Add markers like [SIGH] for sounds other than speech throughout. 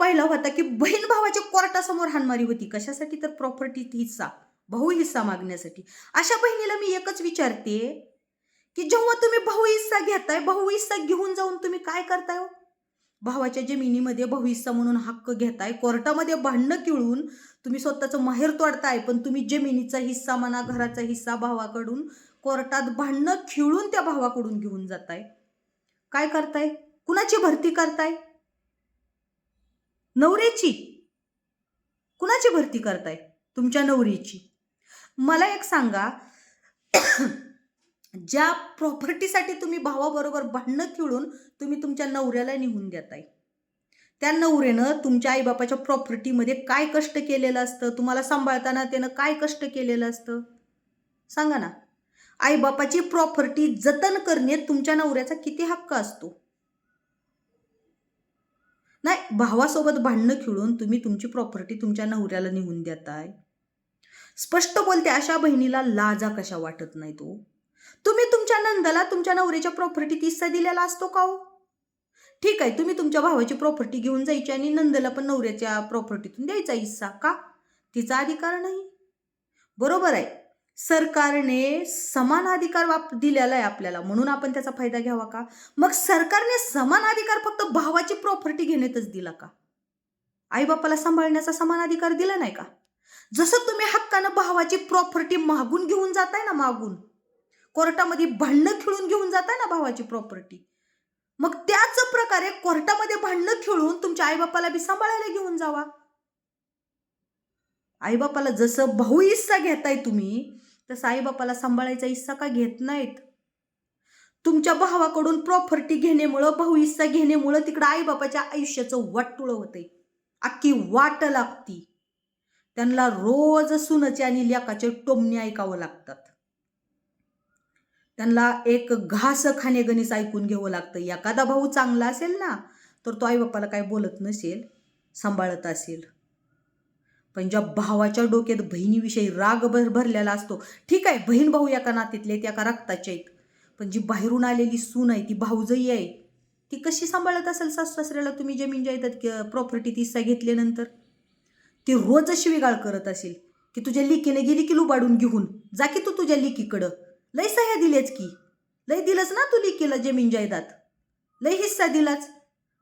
पाहिला होता की बहीण भावाच्या कोर्टासमोर हानमारी होती. कशासाठी तर प्रॉपर्टीत हिस्सा भाऊ हिस्सा मागण्यासाठी. अशा बहिणीला मी एकच विचारते की जेव्हा तुम्ही भाऊ हिस्सा घेताय भाऊ हिस्सा घेऊन जाऊन तुम्ही काय करताय हो? भावाच्या जमिनीमध्ये भाऊ हिस्सा म्हणून हक्क घेताय कोर्टामध्ये भांडणं किळून तुम्ही स्वतःचं माहेर तोडताय पण तुम्ही जमिनीचा हिस्सा म्हणा घराचा हिस्सा भावाकडून कोर्टात भांडणं खिळून त्या भावाकडून घेऊन जाताय. काय करताय? कुणाची भरती करताय? नवऱ्याची. कुणाची भरती करताय? तुमच्या नवरीची. मला एक सांगा. [COUGHS] ज्या प्रॉपर्टीसाठी तुम्ही भावाबरोबर भांडणं खिळून तुम्ही तुमच्या नवऱ्याला निघून देताय. त्या नवऱ्यानं तुमच्या आईबापाच्या प्रॉपर्टीमध्ये काय कष्ट केलेलं असतं? तुम्हाला सांभाळताना त्यानं काय कष्ट केलेलं असतं? सांगा ना. आईबापाची प्रॉपर्टी जतन करणे तुमच्या नवऱ्याचा किती हक्क असतो? नाही भावासोबत भांडणं खिळून तुम्ही तुमची प्रॉपर्टी तुमच्या नवऱ्याला निघून देताय. स्पष्ट बोलते अशा बहिणीला लाजा कशा वाटत नाही तो? तुम्ही तुमच्या नंदाला तुमच्या नवऱ्याच्या प्रॉपर्टीत हिस्सा दिलेला असतो का हो? ठीक आहे तुम्ही तुमच्या भावाची प्रॉपर्टी घेऊन जायची आणि नंदला पण नवऱ्याच्या प्रॉपर्टीतून द्यायचा हिस्सा का? तिचा अधिकार नाही. बरोबर आहे. सरकारने समान अधिकार वाप दिलेला आहे आपल्याला. म्हणून आपण त्याचा फायदा घ्यावा का? मग सरकारने समान अधिकार फक्त भावाची प्रॉपर्टी घेण्यातच दिला का? आईबापाला सांभाळण्याचा समान अधिकार दिला नाही का? जसं तुम्ही हक्कानं भावाची प्रॉपर्टी मागून घेऊन जाताय ना मागून कोर्टामध्ये भांडणं खेळून घेऊन जाताय ना भावाची प्रॉपर्टी मग त्याच प्रकारे कोर्टामध्ये भांडणं खेळून तुमच्या आईबापाला बी सांभाळायला घेऊन जावा. आईबापाला जसं भाऊ हिस्सा घेताय तुम्ही तसं आईबापाला सांभाळायचा हिस्सा का घेत नाहीत? तुमच्या भावाकडून प्रॉपर्टी घेण्यामुळं भाऊ हिस्सा घेण्यामुळं तिकडं आईबापाच्या आयुष्याचं वाटुळं होतंय अख्खी वाट लागती. त्यांना रोज सुनचे आणि लेकाचे टोमणे ऐकावं लागतात. त्यांना एक घास खाणेगणीस ऐकून घ्यावं लागतं. एखादा भाऊ चांगला असेल ना तर तो आईबापाला काय बोलत नसेल सांभाळत असेल. पण ज्या भावाच्या डोक्यात बहिणीविषयी राग भर भरलेला असतो ठीक आहे बहीण भाऊ एका नातीतले आहेत एका रक्ताचे आहेत पण जी बाहेरून आलेली सून आहे ती भाऊजई आहे ती कशी सांभाळत असेल सासू सासऱ्याला तुम्ही जमीन जायतात प्रॉपर्टीत हिस्सा घेतल्यानंतर? ती रोज शिवीगाळ करत असेल की तुझ्या लिकीने गेली की लुबाडून घेऊन जा की तू तुझ्या लिकीकडं. लय सह्या दिल्याच की लय दिलंच ना तू लिकीला जमीन जायदात लय हिस्सा दिलाच.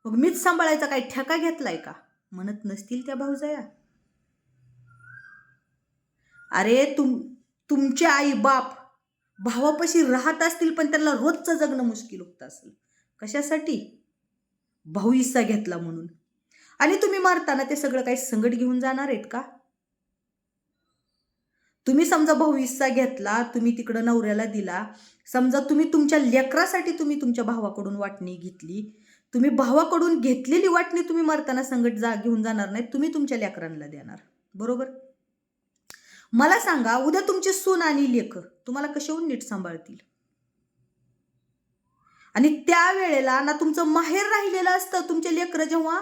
मग मीच सांभाळायचा काय ठेका घेतलाय का? म्हणत नसतील त्या भाऊजया. अरे तुम तुमचे आई बाप भावापाशी राहत असतील पण त्यांना रोजचं जगणं मुश्किल होत असेल. कशासाठी? भाऊ हिस्सा घेतला म्हणून. आणि तुम्ही मारताना ते सगळं काही संगट घेऊन जाणार आहेत का? तुम्ही समजा भाऊ हिस्सा घेतला तुम्ही तिकडं नवऱ्याला दिला समजा तुम्ही तुमच्या लेकरासाठी तुम्ही तुमच्या भावाकडून वाटणी घेतली तुम्ही भावाकडून घेतलेली वाटणी तुम्ही मारताना संगट जा घेऊन जाणार नाही तुम्ही तुमच्या लेकरांना देणार. बरोबर? मला सांगा उद्या तुमची सून आणि लेख तुम्हाला कशाहून नीट सांभाळतील? आणि त्या वेळेला ना तुमचं माहेर राहिलेलं असतं. तुमचे लेकरं जेव्हा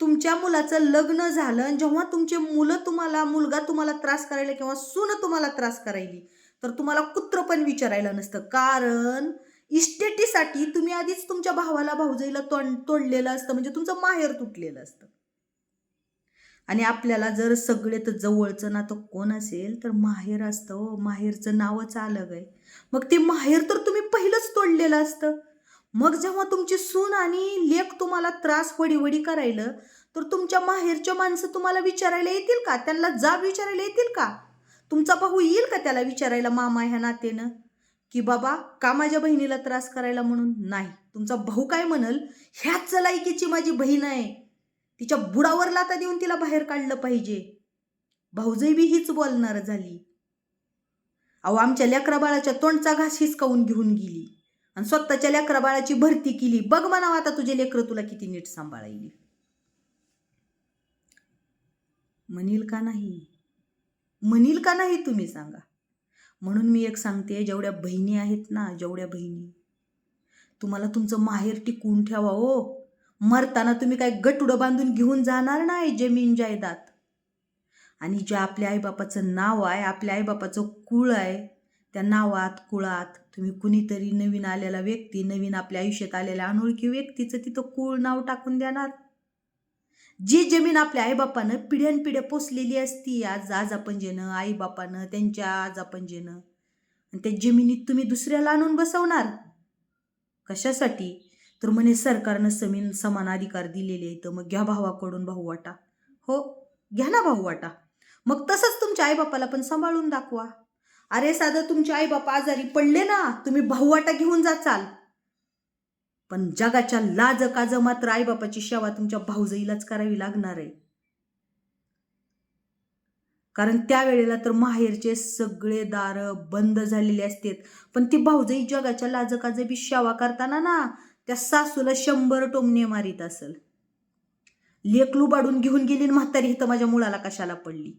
तुमच्या मुलाचं लग्न झालं आणि जेव्हा तुमचे मुलं तुम्हाला मुलगा तुम्हाला त्रास करायला किंवा सून तुम्हाला त्रास करायली तर तुम्हाला कुत्र पण विचारायला नसतं. कारण इस्टेटीसाठी तुम्ही आधीच तुमच्या भावाला भाऊजाईला तोंड तोडलेलं असतं. म्हणजे तुमचं माहेर तुटलेलं असतं. आणि आपल्याला जर सगळे तर जवळचं नातं कोण असेल तर माहेर असतं हो. माहेरचं नावच अलग आहे मग ते माहेर तर तुम्ही पहिलंच तोडलेलं असतं. मग जेव्हा तुमची सून आणि लेख तुम्हाला त्रास वडीवडी करायलं तर तुमच्या माहेरच्या माणसं तुम्हाला विचारायला येतील का? त्यांना जाब विचारायला येतील का? तुमचा भाऊ येईल का त्याला विचारायला मामा ह्या नातेनं की बाबा का माझ्या बहिणीला त्रास करायला म्हणून? नाही. तुमचा भाऊ काय म्हणल? ह्याच लायकीची माझी बहीण आहे. तिच्या बुडावर लाता देऊन तिला बाहेर काढलं पाहिजे. भाऊजई बी हीच बोलणार झाली. अहो आमच्या लेकराबाळाच्या तोंडचा घास हिसकावून घेऊन गेली. आणि स्वतःच्या लेकराबाळाची भरती केली. बघ म्हणावं आता तुझे लेकरं तुला किती नीट सांभाळायली. म्हणील का नाही? म्हणील का नाही तुम्ही सांगा. म्हणून मी एक सांगते जेवढ्या बहिणी आहेत ना जेवढ्या बहिणी तुम्हाला तुमचं माहेर टिकवून ठेवा हो. मरताना तुम्ही काय गटुडं बांधून घेऊन जाणार नाही जमीन जायदाद. आणि ज्या आपल्या आईबापाचं नाव आहे आपल्या आईबापाचं कुळ आहे त्या नावात कुळात तुम्ही कुणीतरी नवीन आलेला व्यक्ती नवीन आपल्या आयुष्यात आलेल्या अनोळखी व्यक्तीचं तिथं कुळ नाव टाकून देणार. जी जमीन आपल्या आईबापानं पिढ्यानपिढ्या पोचलेली असती आज आजापंजेनं आईबापानं त्यांच्या आजापंजेनं आणि त्या जमिनीत तुम्ही दुसऱ्याला आणून बसवणार. कशासाठी? तर म्हणे सरकारनं समीन समान अधिकार दिलेले आहेत मग घ्या भावाकडून भाऊ वाटा हो घ्या ना भाऊ वाटा मग तसंच तुमच्या आईबापाला पण सांभाळून दाखवा. अरे साधं तुमचे आईबाप आजारी पडले ना तुम्ही भाऊ वाटा घेऊन जाचाल पण जगाच्या लाज काज मात्र आईबापाची सेवा तुमच्या भाऊजाईलाच करावी लागणार आहे. कारण त्यावेळेला तर माहेरचे सगळे दार बंद झालेले असतात. पण ती भाऊजाई जगाच्या लाजकाज बी सेवा करताना ना त्या सासूला शंभर टोमणे मारीत असल. लेकलू बाडून घेऊन गेली आणि म्हातारी तर माझ्या मुलाला कशाला पडली?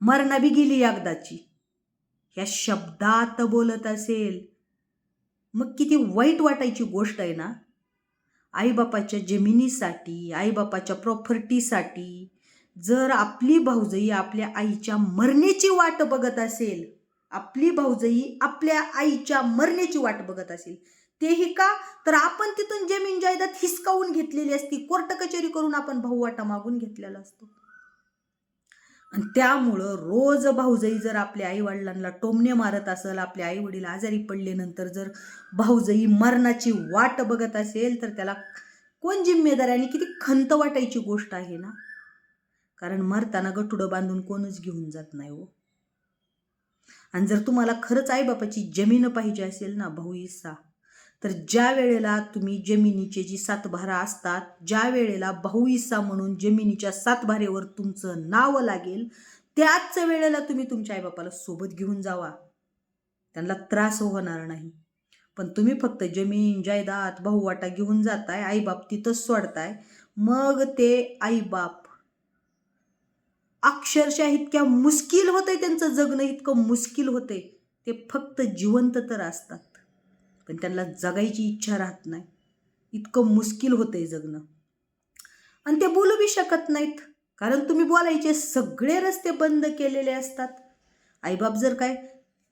मरणा बी गेली एकदाची. ह्या शब्दात बोलत असेल. मग किती वाईट वाटायची गोष्ट आहे ना? आईबापाच्या जमिनीसाठी आईबापाच्या प्रॉपर्टीसाठी जर आपली भाऊजई आपल्या आईच्या मरण्याची वाट बघत असेल आपली भाऊजई आपल्या आईच्या मरण्याची वाट बघत असेल तेही का? तर आपण तिथून जमीन जायदाद हिसकावून घेतलेली असती. कोर्ट कचेरी करून आपण भाऊ वाटा मागून घेतलेला असतो. आणि त्यामुळं रोज भाऊजाई जर आपल्या आईवडिलांना टोमणे मारत असेल आपल्या आईवडील आजारी पडल्यानंतर जर भाऊजाई मरणाची वाट बघत असेल तर त्याला कोण जिम्मेदार आणि किती खंत वाटायची गोष्ट आहे ना? कारण मरताना गटुडं बांधून कोणच घेऊन जात नाही हो. आणि जर तुम्हाला खरंच आईबापाची जमीन पाहिजे असेल ना भाऊ हिस्सा तर ज्या वेळेला तुम्ही जमिनीचे जी सातभारा असतात ज्या वेळेला भाऊ म्हणून जमिनीच्या सातभारेवर तुमचं नाव लागेल त्याच वेळेला तुम्ही तुमच्या आईबापाला सोबत घेऊन जावा. त्यांना त्रास होणार नाही. पण तुम्ही फक्त जमीन जायदाद भाऊ वाटा घेऊन जाताय आईबाप तिथंच सोडताय मग ते आईबाप अक्षरशः इतक्या मुश्किल होतंय त्यांचं जगणं इतकं मुश्किल होतंय. ते फक्त जिवंत तर असतात. पण त्यांना जगायची इच्छा राहत नाही. इतकं मुश्किल होतं आहे जगणं. आणि ते बोलू बी शकत नाहीत. कारण तुम्ही बोलायचे सगळे रस्ते बंद केलेले असतात. आईबाप जर काय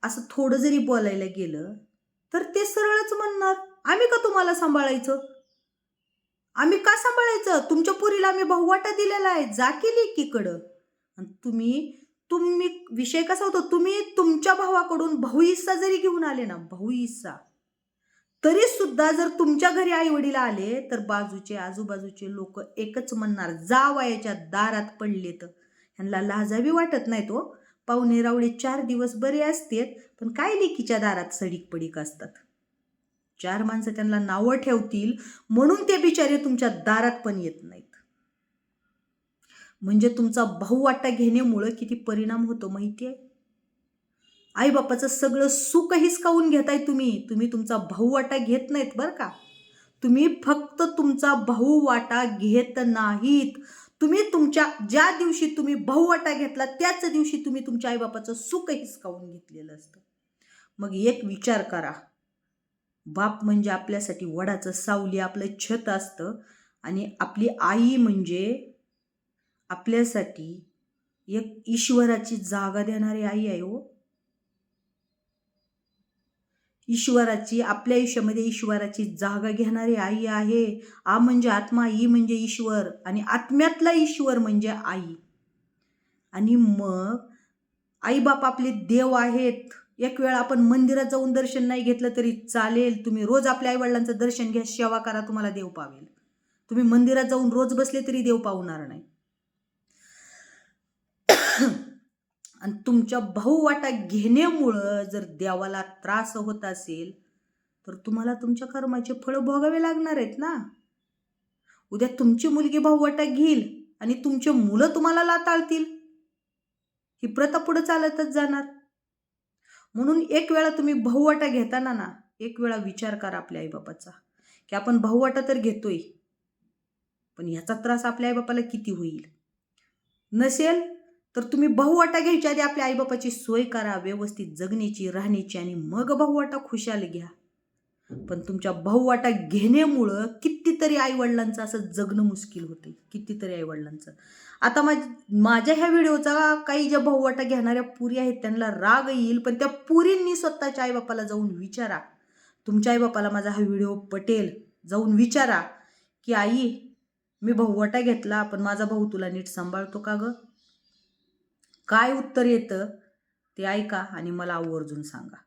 असं थोडं जरी बोलायला गेलं तर ते सरळच म्हणणार आम्ही का तुम्हाला सांभाळायचं? आम्ही का सांभाळायचं? तुमच्या पुरीला आम्ही बहुवाटा दिलेला आहे जा केली एकीकडं आणि तुम्ही तुम्ही विषय कसा होतो? तुम्ही तुमच्या भावाकडून भाऊ हिस्सा जरी घेऊन आले ना भाऊ हिस्सा तरी सुद्धा जर तुमच्या घरी आई वडील आले तर बाजूचे आजूबाजूचे लोक एकच म्हणणार जा वयाच्या दारात पडले तर ह्यांना लाजावी वाटत नाही तो हो. पाहुणे रावळे चार दिवस बरे असतेत पण काय लेकीच्या दारात सडीक पडीक असतात? चार माणसं त्यांना नावं ठेवतील म्हणून ते बिचारे तुमच्या दारात पण येत नाहीत. म्हणजे तुमचा भाऊ वाटा घेण्यामुळं किती परिणाम होतो माहिती आहे आईबापाचं सगळं सुख हिसकावून घेताय तुम्ही. तुम्ही तुमचा भाऊ वाटा घेत नाहीत बरं का? तुम्ही फक्त तुमचा भाऊ वाटा घेत नाहीत. तुम्ही तुमच्या ज्या दिवशी तुम्ही भाऊ वाटा घेतला त्याच दिवशी तुम्ही तुमच्या आईबापाचं सुख हिसकावून घेतलेलं असतं. मग एक विचार करा. बाप म्हणजे आपल्यासाठी वडाचं सावली आपलं छत असतं आणि आपली आई म्हणजे आपल्यासाठी एक ईश्वराची जागा देणारी आई आहे हो. ईश्वराची आपल्या आयुष्यामध्ये ईश्वराची जागा घेणारी आई आहे. आ म्हणजे आत्मा ई म्हणजे ईश्वर आणि आत्म्यातला ईश्वर म्हणजे आई. आणि मग आईबाप आपले देव आहेत. एक वेळ आपण मंदिरात जाऊन दर्शन नाही घेतलं तरी चालेल. तुम्ही रोज आपल्या आईवडिलांचं दर्शन घ्या सेवा करा तुम्हाला देव पावेल. तुम्ही मंदिरात जाऊन रोज बसले तरी देव पावणार नाही. आणि तुमच्या भाऊ वाटा घेण्यामुळं जर देवाला त्रास होत असेल तर तुम्हाला तुमच्या कर्माचे फळं भोगावे लागणार आहेत ना? उद्या तुमची मुलगी भाऊ वाटा घेईल आणि तुमचे मुलं तुम्हाला लाताळतील ही प्रथा पुढे चालतच जाणार. म्हणून एक वेळा तुम्ही भाऊवाटा घेताना ना एक वेळा विचार करा आपल्या आईबापाचा की आपण भाऊवाटा तर घेतोय पण ह्याचा त्रास आपल्या आईबापाला किती होईल? नसेल तर तुम्ही बहुवाटा घ्यायच्या आधी आपल्या आईबापाची सोय करा व्यवस्थित जगण्याची राहण्याची आणि मग बहुवाटा खुशाल घ्या. पण तुमच्या बहुवाटा घेण्यामुळं कितीतरी आईवडिलांचं असं जगणं मुश्किल होते. कितीतरी आईवडिलांचं. आता माझ माझ्या ह्या व्हिडिओचा काही ज्या बहुवाटा घेणाऱ्या पुरी आहेत त्यांना राग येईल पण त्या पुरींनी स्वतःच्या आईबापाला जाऊन विचारा. तुमच्या आईबापाला माझा हा व्हिडिओ पटेल. जाऊन विचारा की आई मी भाऊवटा घेतला पण माझा भाऊ तुला नीट सांभाळतो का गं? काय उत्तर येतं ते ऐका आणि मला आवर्जून सांगा.